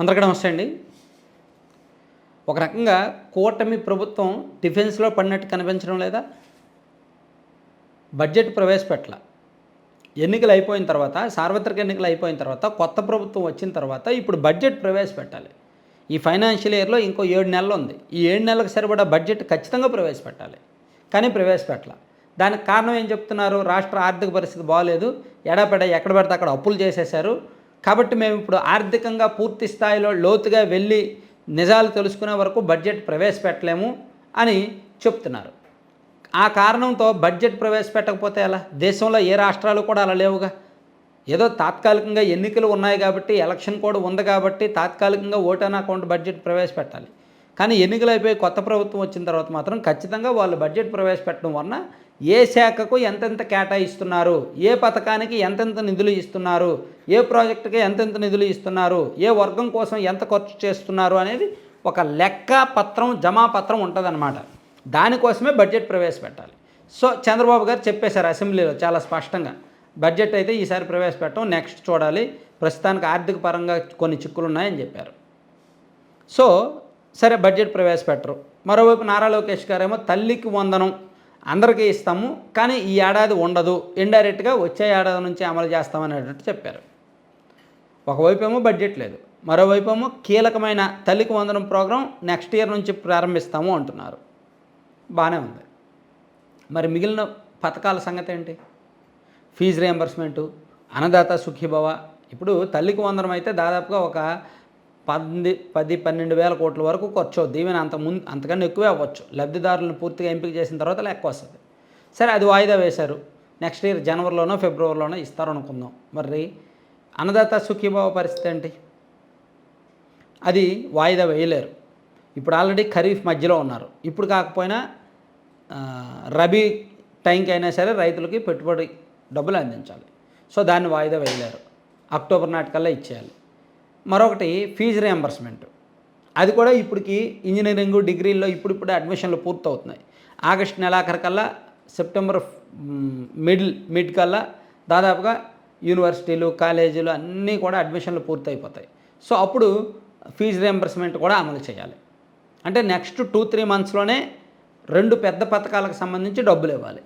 అందరికీ నమస్తే అండి. ఒక రకంగా కూటమి ప్రభుత్వం డిఫెన్స్లో పడినట్టు కనిపించడం లేదా? బడ్జెట్ ప్రవేశపెట్టల ఎన్నికలు అయిపోయిన తర్వాత సార్వత్రిక ఎన్నికలు అయిపోయిన తర్వాత కొత్త ప్రభుత్వం వచ్చిన తర్వాత ఇప్పుడు బడ్జెట్ ప్రవేశపెట్టాలి ఈ ఫైనాన్షియల్ ఇయర్లో ఇంకో ఏడు నెలలు ఉంది. ఈ ఏడు నెలలకు సరిపడా బడ్జెట్ ఖచ్చితంగా ప్రవేశపెట్టాలి కానీ ప్రవేశపెట్టాల దానికి కారణం ఏం చెప్తున్నారు? రాష్ట్ర ఆర్థిక పరిస్థితి బాగాలేదు ఎడాపెడ ఎక్కడ పడితే అక్కడ అప్పులు చేసేశారు. కాబట్టి మేము ఇప్పుడు ఆర్థికంగా పూర్తి స్థాయిలో లోతుగా వెళ్ళి నిజాలు తెలుసుకునే వరకు బడ్జెట్ ప్రవేశపెట్టలేము అని చెప్తున్నారు. ఆ కారణంతో బడ్జెట్ ప్రవేశపెట్టకపోతే ఎలా? దేశంలో ఏ రాష్ట్రాలు కూడా అలా లేవుగా. ఏదో తాత్కాలికంగా ఎన్నికలు ఉన్నాయి కాబట్టి ఎలక్షన్ కూడా ఉంది కాబట్టి తాత్కాలికంగా ఓటాన్ అకౌంట్ బడ్జెట్ ప్రవేశపెట్టాలి. కానీ ఎన్నికలు అయిపోయి కొత్త ప్రభుత్వం వచ్చిన తర్వాత మాత్రం ఖచ్చితంగా వాళ్ళు బడ్జెట్ ప్రవేశపెట్టడం వలన ఏ శాఖకు ఎంతెంత కేటాయిస్తున్నారు? ఏ పథకానికి ఎంతెంత నిధులు ఇస్తున్నారు? ఏ ప్రాజెక్టుకి ఎంతెంత నిధులు ఇస్తున్నారు? ఏ వర్గం కోసం ఎంత ఖర్చు చేస్తున్నారు అనేది ఒక లెక్క పత్రం జమాపత్రం ఉంటుందన్నమాట. దానికోసమే బడ్జెట్ ప్రవేశపెట్టాలి. సో చంద్రబాబు గారు చెప్పేశారు అసెంబ్లీలో చాలా స్పష్టంగా. బడ్జెట్ అయితే ఈసారి ప్రవేశపెట్టడం నెక్స్ట్ చూడాలి. ప్రస్తుతానికి ఆర్థిక పరంగా కొన్ని చిక్కులు ఉన్నాయని చెప్పారు. సో సరే బడ్జెట్ ప్రవేశపెట్టరు. మరోవైపు నారా లోకేష్ గారేమో తల్లికి వందనం అందరికీ ఇస్తాము కానీ ఈ ఏడాది ఉండదు. ఇండైరెక్ట్గా వచ్చే ఏడాది నుంచి అమలు చేస్తామనేటట్టు చెప్పారు. ఒకవైపు ఏమో బడ్జెట్ లేదు. మరోవైపు ఏమో కీలకమైన తల్లికి వందనం ప్రోగ్రాం నెక్స్ట్ ఇయర్ నుంచి ప్రారంభిస్తాము అంటున్నారు. బాగానే ఉంది. మరి మిగిలిన పథకాల సంగతి ఏంటి? Fee reimbursement Annadata Sukhibhava. ఇప్పుడు తల్లికి వందనం అయితే దాదాపుగా ఒక పది పది పన్నెండు వేల కోట్ల వరకు ఖర్చు అవుద్ది. ఈవెన్ అంత ముందు అంతకన్నా ఎక్కువే అవ్వచ్చు. లబ్ధిదారులను పూర్తిగా ఎంపిక చేసిన తర్వాత లెక్క వస్తుంది. సరే అది వాయిదా వేశారు. నెక్స్ట్ ఇయర్ జనవరిలోనో ఫిబ్రవరిలోనో ఇస్తారు అనుకుందాం మరి అన్నదాత సుఖీభావ పరిస్థితి ఏంటి? అది వాయిదా వేయలేరు. ఇప్పుడు ఆల్రెడీ ఖరీఫ్ మధ్యలో ఉన్నారు. ఇప్పుడు కాకపోయినా రబీ టైంకి అయినా సరే రైతులకి పెట్టుబడి డబ్బులు అందించాలి. సో దాన్ని వాయిదా వేయలేరు. అక్టోబర్ నాటికల్లా ఇచ్చేయాలి. మరొకటి ఫీజు రియంబర్స్మెంట్ అది కూడా ఇప్పటికి ఇంజనీరింగ్ డిగ్రీల్లో ఇప్పుడిప్పుడే అడ్మిషన్లు పూర్తవుతున్నాయి. ఆగస్ట్ నెలాఖరికల్లా సెప్టెంబర్ మిడిల్ మిడ్ కల్లా దాదాపుగా యూనివర్సిటీలు కాలేజీలు అన్నీ కూడా అడ్మిషన్లు పూర్తయిపోతాయి. సో అప్పుడు ఫీజు రియంబర్స్మెంట్ కూడా అమలు చేయాలి. అంటే నెక్స్ట్ టూ త్రీ మంత్స్లోనే రెండు పెద్ద పథకాలకు సంబంధించి డబ్బులు ఇవ్వాలి.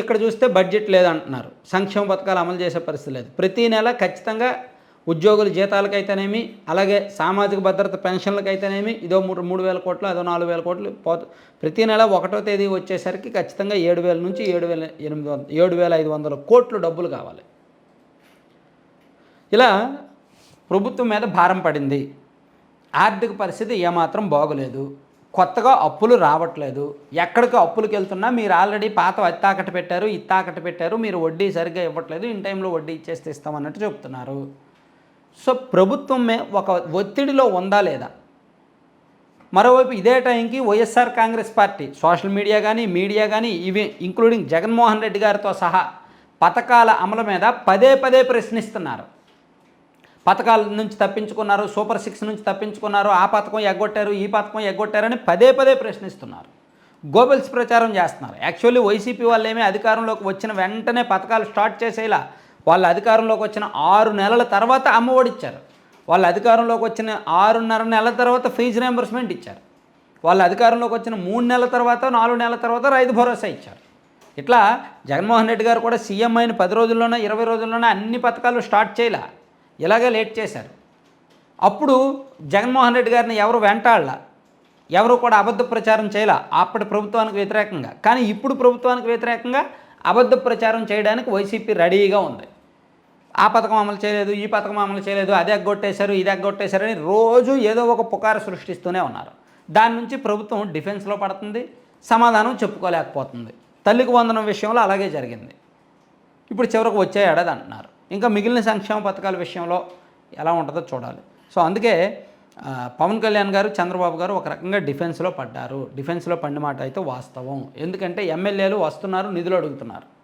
ఇక్కడ చూస్తే బడ్జెట్ లేదంటున్నారు. సంక్షేమ పథకాలు అమలు చేసే పరిస్థితి లేదు. ప్రతి నెల ఖచ్చితంగా ఉద్యోగుల జీతాలకైతేనేమి అలాగే సామాజిక భద్రత పెన్షన్లకైతేనేమి ఇదో మూడు మూడు వేల కోట్లు అదో నాలుగు వేల కోట్లు పోతు ప్రతి నెల ఒకటో తేదీ వచ్చేసరికి ఖచ్చితంగా ఏడు వేల నుంచి ఏడు వేల ఎనిమిది వందల ఏడు వేల ఐదు వందల కోట్లు డబ్బులు కావాలి. ఇలా ప్రభుత్వం మీద భారం పడింది. ఆర్థిక పరిస్థితి ఏమాత్రం బాగోలేదు. కొత్తగా అప్పులు రావట్లేదు. ఎక్కడికి అప్పులకు వెళ్తున్నా మీరు ఆల్రెడీ పాత అది తాకట్టు పెట్టారు ఇత్తాకట్టు పెట్టారు మీరు వడ్డీ సరిగ్గా ఇవ్వట్లేదు ఇన్ టైంలో వడ్డీ ఇచ్చేస్తే ఇస్తామన్నట్టు చెప్తున్నారు. సో ప్రభుత్వమే ఒక ఒత్తిడిలో ఉందా లేదా? మరోవైపు ఇదే టైంకి YSR Congress party social media కానీ మీడియా కానీ ఇవి ఇంక్లూడింగ్ జగన్మోహన్ రెడ్డి గారితో సహా పథకాల అమలు మీద పదే పదే ప్రశ్నిస్తున్నారు. పథకాల నుంచి తప్పించుకున్నారు సూపర్ సిక్స్ నుంచి తప్పించుకున్నారు ఆ పథకం ఎగ్గొట్టారు ఈ పథకం ఎగ్గొట్టారని పదే పదే ప్రశ్నిస్తున్నారు. గోబెల్స్ ప్రచారం చేస్తున్నారు. యాక్చువల్లీ వైసీపీ వాళ్ళు ఏమీ అధికారంలోకి వచ్చిన వెంటనే పథకాలు స్టార్ట్ చేసేలా వాళ్ళ అధికారంలోకి వచ్చిన ఆరు నెలల తర్వాత అమ్మఒడి ఇచ్చారు వాళ్ళ అధికారంలోకి వచ్చిన ఆరున్నర నెలల తర్వాత ఫీజు రియంబర్స్మెంట్ ఇచ్చారు. వాళ్ళ అధికారంలోకి వచ్చిన మూడు నెలల తర్వాత నాలుగు నెలల తర్వాత రైతు భరోసా ఇచ్చారు. ఇట్లా జగన్మోహన్ రెడ్డి గారు కూడా సీఎం అయిన పది రోజుల్లోనే ఇరవై రోజుల్లోనే అన్ని పథకాలు స్టార్ట్ చేయలే. ఇలాగే లేట్ చేశారు. అప్పుడు జగన్మోహన్ రెడ్డి గారిని ఎవరు వెంటాళ్ళ ఎవరు కూడా అబద్ధ ప్రచారం చేయలే? అప్పటి ప్రభుత్వానికి వ్యతిరేకంగా. కానీ ఇప్పుడు ప్రభుత్వానికి వ్యతిరేకంగా అబద్ధ ప్రచారం చేయడానికి వైసీపీ రెడీగా ఉంది. ఆ పథకం అమలు చేయలేదు ఈ పథకం అమలు చేయలేదు అది ఎగ్గొట్టేశారు ఇది ఎగ్గొట్టేశారు అని రోజు ఏదో ఒక పుకారు సృష్టిస్తూనే ఉన్నారు. దాని నుంచి ప్రభుత్వం డిఫెన్స్లో పడుతుంది సమాధానం చెప్పుకోలేకపోతుంది. తల్లికి వందనం విషయంలో అలాగే జరిగింది. ఇప్పుడు చివరకు వచ్చే ఏడాది అంటున్నారు. ఇంకా మిగిలిన సంక్షేమ పథకాల విషయంలో ఎలా ఉంటుందో చూడాలి. సో అందుకే పవన్ కళ్యాణ్ గారు చంద్రబాబు గారు ఒక రకంగా డిఫెన్స్లో పడ్డారు. డిఫెన్స్లో పడిన మాట అయితే వాస్తవం. ఎందుకంటే ఎమ్మెల్యేలు వస్తున్నారు నిధులు అడుగుతున్నారు.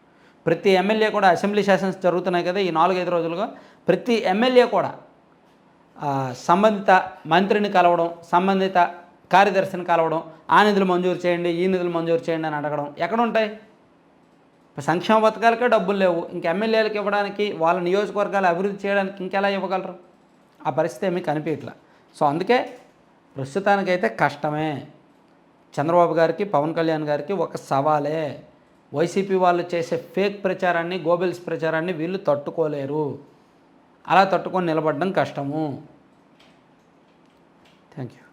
ప్రతి ఎమ్మెల్యే కూడా అసెంబ్లీ సెషన్స్ జరుగుతున్నాయి కదా ఈ నాలుగైదు రోజులుగా. ప్రతి ఎమ్మెల్యే కూడా సంబంధిత మంత్రిని కలవడం సంబంధిత కార్యదర్శిని కలవడం ఆ నిధులు మంజూరు చేయండి ఈ నిధులు మంజూరు చేయండి అని అడగడం ఎక్కడ ఉంటాయి? ఇప్పుడు సంక్షేమ పథకాలకే డబ్బులు లేవు. ఇంక ఎమ్మెల్యేలకు ఇవ్వడానికి వాళ్ళ నియోజకవర్గాలు అభివృద్ధి చేయడానికి ఇంకెలా ఇవ్వగలరు? ఆ పరిస్థితి ఏమీ కనిపించట్లా. సో అందుకే ప్రస్తుతానికైతే కష్టమే. చంద్రబాబు గారికి పవన్ కళ్యాణ్ గారికి ఒక సవాలే. వైసీపీ వాళ్ళు చేసే ఫేక్ ప్రచారాన్ని గోబెల్స్ ప్రచారాన్ని వీళ్ళు తట్టుకోలేరు. అలా తట్టుకొని నిలబడడం కష్టము. Thank you